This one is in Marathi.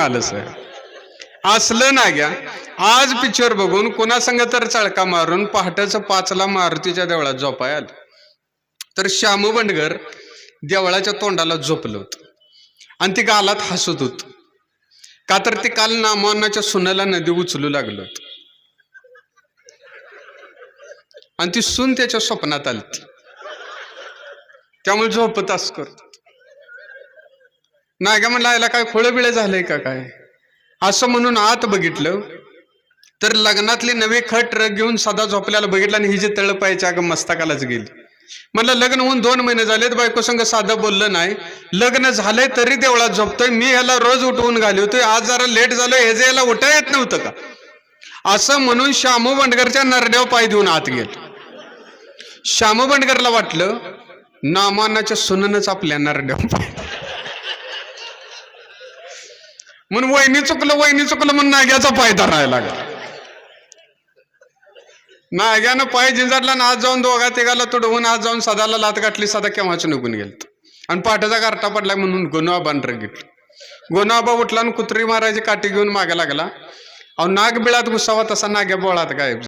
आलं सर असलं ना घ्या आज पिक्चर बघून कुणासंग तर चळका मारून पहाटेचं पाचला मारुतीच्या देवळात झोपाय आलं. तर श्यामू बंडगर देवळाच्या तोंडाला झोपलं होतं. आणि ती गालात हसत होत. का तर ते काल नामानाच्या सुनाला नदी उचलू लागलं होतं. आणि ती सून त्याच्या स्वप्नात आली त्यामुळे झोपत अस करतो. नाही का म्हणला याला काय खोळं बिळं झालंय का काय? असं म्हणून आत बघितलं. तर लग्नातले नवे खट ट्रक घेऊन सदा झोपल्याला बघितलं आणि ही जी तळपायच्या अगं मस्तकालाच गेली. म्हणलं लग्न होऊन दोन महिने झालेत बायको संग साधं बोललं नाही. लग्न झालंय तरी देवळात झोपतोय मी ह्याला रोज उठवून घालवतोय आज जरा लेट झालोय हे जे याला उठा येत नव्हतं का? असं म्हणून श्यामू बंडगरच्या नरड्यावर पाय देऊन आत गेलं. श्यामू बंडगरला वाटलं नामानाच्या सुननच आपल्या नरड्यावर पाय म्हणून वहिनी चुकलं वहिनी चुकलं म्हणून नाग्याचा पाय धरायला लागला. नाग्यानं पाय झिंजारला आज जाऊन दोघा तिघाला तुडवून आज जाऊन सदाला लात गाठली सदा केव्हाच निघून गेलत. आणि पाठाचा गारटा पडला म्हणून गोनोबा बांढर घेतलं. गोनोबा उठला आणि कुत्री मारायची काठी घेऊन मागे लागला. अहो नाग बिळात घुसावा तसा नाग्या बोळात गायब